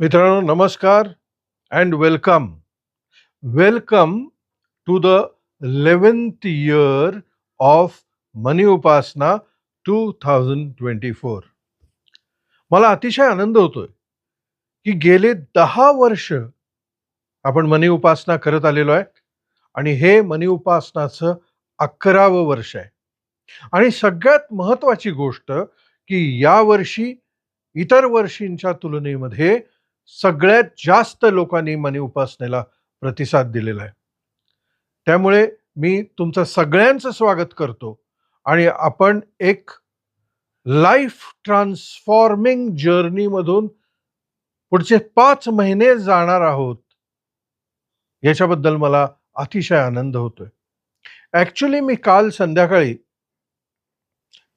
मित्रांनो नमस्कार and welcome welcome to the eleventh year of money Upasana two thousand twenty four मला अतिशय आनंद होतोय की गेले दहा वर्ष आपण मनी उपासना करत आलेलो आहे आणि हे मनी उपासनाचं अकरावं वर्ष आहे. आणि सगळ्यात महत्वाची गोष्ट की यावर्षी इतर वर्षींच्या तुलनेमध्ये सगळ्यात जास्त लोकांनी मनी उपासनेला प्रतिसाद दिलेला आहे. त्यामुळे मी तुमचं सगळ्यांचं स्वागत करतो आणि आपण एक लाईफ ट्रान्सफॉर्मिंग जर्नीमधून पुढचे पाच महिने जाणार आहोत. याच्याबद्दल मला अतिशय आनंद होतोय. ॲक्च्युली मी काल संध्याकाळी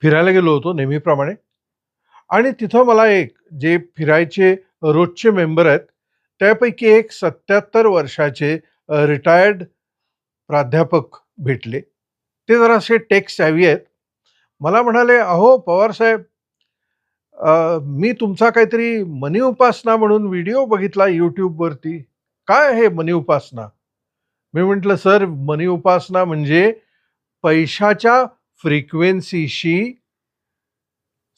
फिरायला गेलो होतो नेहमीप्रमाणे. आणि तिथं मला एक जे फिरायचे रोजचे मेंबर आहेत. त्यापैकी एक सत्याहत्तर वर्षाचे रिटायर्ड प्राध्यापक भेटले. ते जरासे टेक सॅवी आहेत. मला म्हणाले अहो पवार साहेब मी तुमचा काहीतरी मनी उपासना म्हणून व्हिडिओ बघितला यूट्यूबवरती काय आहे मनी उपासना? मी म्हटलं सर मनी उपासना म्हणजे पैशाच्या फ्रिक्वेन्सीशी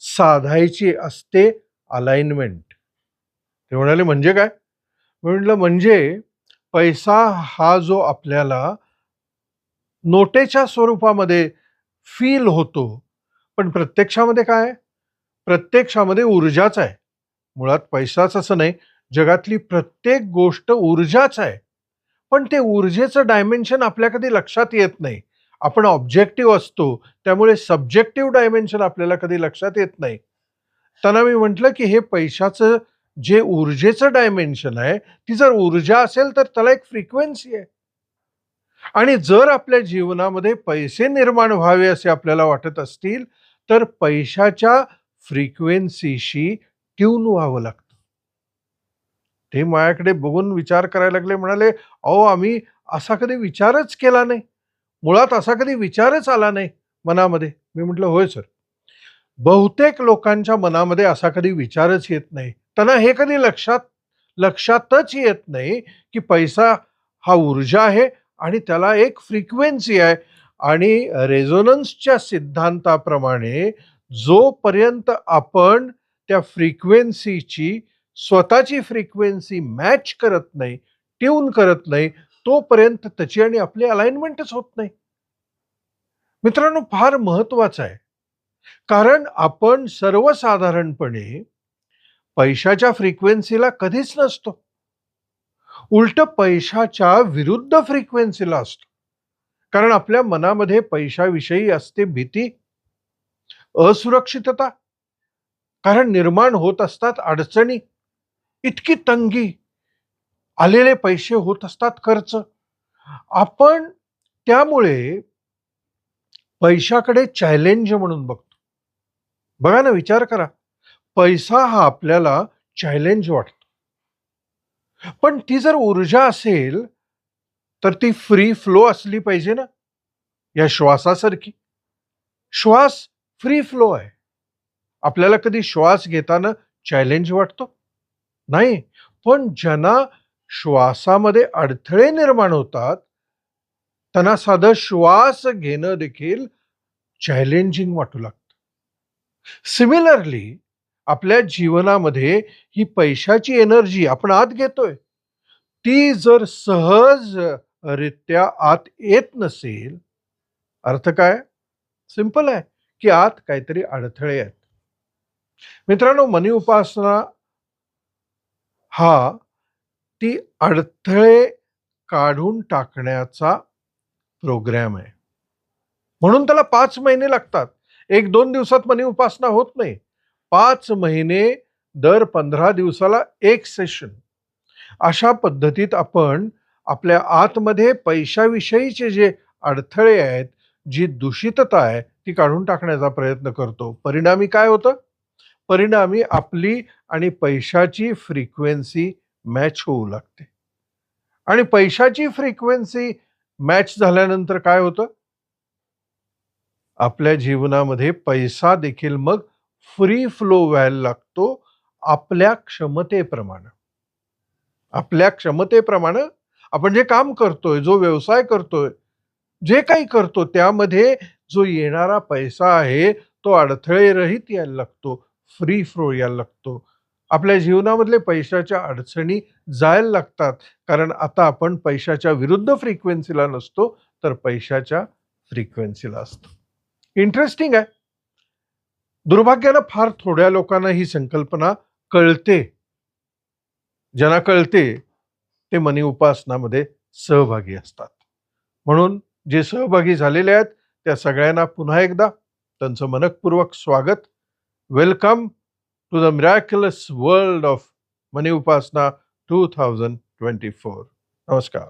साधायची असते अलाइनमेंट ते म्हणाले म्हणजे काय? मी म्हटलं म्हणजे पैसा हा जो आपल्याला नोटेच्या स्वरूपामध्ये फील होतो पण प्रत्यक्षामध्ये काय? प्रत्यक्षामध्ये ऊर्जाच आहे. मुळात पैसाच असं नाही जगातली प्रत्येक गोष्ट ऊर्जाच आहे. पण ते ऊर्जेचं डायमेन्शन आपल्या कधी लक्षात येत नाही. आपण ऑब्जेक्टिव्ह असतो त्यामुळे सब्जेक्टिव्ह डायमेन्शन आपल्याला कधी लक्षात येत नाही. त्यांना मी म्हटलं की हे पैशाचं जे ऊर्जेचं डायमेन्शन आहे ती जर ऊर्जा असेल तर त्याला एक फ्रिक्वेन्सी आहे. आणि जर आपल्या जीवनामध्ये पैसे निर्माण व्हावे असे आपल्याला वाटत असतील तर पैशाच्या फ्रिक्वेन्सीशी ट्यून व्हावं लागतं. ते माझ्याकडे बघून विचार करायला लागले म्हणाले अहो आम्ही असा कधी विचारच केला नाही. मुळात असा कधी विचारच आला नाही मनामध्ये. मी म्हटलं होय सर. बहुतेक लोकांच्या मनामध्ये असा कधी विचारच येत नाही. त्यांना हे कधी लक्षात लक्षातच येत नाही की पैसा हा ऊर्जा आहे आणि त्याला एक फ्रिक्वेन्सी आहे. आणि रेझोनन्सच्या सिद्धांताप्रमाणे जोपर्यंत आपण त्या फ्रिक्वेन्सीची स्वतःची फ्रिक्वेन्सी मॅच करत नाही ट्यून करत नाही तोपर्यंत त्याची आणि आपली अलाइनमेंटच होत नाही. मित्रांनो फार महत्वाचं आहे. कारण आपण सर्वसाधारणपणे पैशाच्या फ्रिक्वेन्सीला कधीच नसतो. उलट पैशाच्या विरुद्ध फ्रिक्वेन्सीला असतो. कारण आपल्या मनामध्ये पैशाविषयी असते भीती असुरक्षितता कारण निर्माण होत असतात अडचणी इतकी तंगी आलेले पैसे होत असतात खर्च. आपण त्यामुळे पैशाकडे चॅलेंज म्हणून बघतो. बघा ना विचार करा. पैसा हा आपल्याला चॅलेंज वाटतो. पण ती जर ऊर्जा असेल तर ती फ्री फ्लो असली पाहिजे ना? या श्वासासारखी. श्वास फ्री फ्लो आहे. आपल्याला कधी श्वास घेताना चॅलेंज वाटतो? नाही. पण ज्यांना श्वासामध्ये अडथळे निर्माण होतात त्यांना साधं श्वास घेणं देखील चॅलेंजिंग वाटू लागतं. सिमिलरली आपल्या जीवनामध्ये ही पैशाची एनर्जी आपण आत घेतोय. ती जर सहज रित्या आत येत नसेल अर्थ काय? सिंपल आहे की आत काहीतरी अडथळे आहेत. मित्रांनो मनी उपासना हा ती अडथळे काढून टाकण्याचा प्रोग्रॅम आहे. म्हणून त्याला पाच महिने लागतात. एक दोन दिवसात मनी उपासना होत नाही. पाच महिने दर पंधरा दिवसाला एक सेशन अशा पद्धतीत आपण आपल्या आतमध्ये पैशाविषयीचे जे अडथळे आहेत जी दूषितता आहे ती काढून टाकण्याचा प्रयत्न करतो. परिणामी काय होतं? परिणामी आपली आणि पैशाची फ्रिक्वेन्सी मॅच होऊ लागते. आणि पैशाची फ्रिक्वेन्सी मॅच झाल्यानंतर काय होतं? आपल्या जीवनामध्ये पैसा देखील मग फ्री फ्लो व्हायला लागतो आपल्या क्षमतेप्रमाणे. आपल्या क्षमतेप्रमाणे आपण जे काम करतोय जो व्यवसाय करतोय जे काही करतो त्यामध्ये जो येणारा पैसा आहे तो अडथळेरहित यायला लागतो फ्री फ्लो यायला लागतो. आपल्या जीवनामधले पैशाच्या अडचणी जायला लागतात कारण आता आपण पैशाच्या विरुद्ध फ्रिक्वेन्सीला नसतो तर पैशाच्या फ्रिक्वेन्सीला असतो. इंटरेस्टिंग आहे. दुर्भाग्यानं फार थोड्या लोकांना ही संकल्पना कळते. ज्यांना कळते ते मनी उपासनामध्ये सहभागी असतात. म्हणून जे सहभागी झालेले आहेत त्या सगळ्यांना पुन्हा एकदा त्यांचं मनकपूर्वक स्वागत. Welcome to the miraculous world of money Upasana two thousand twenty four नमस्कार.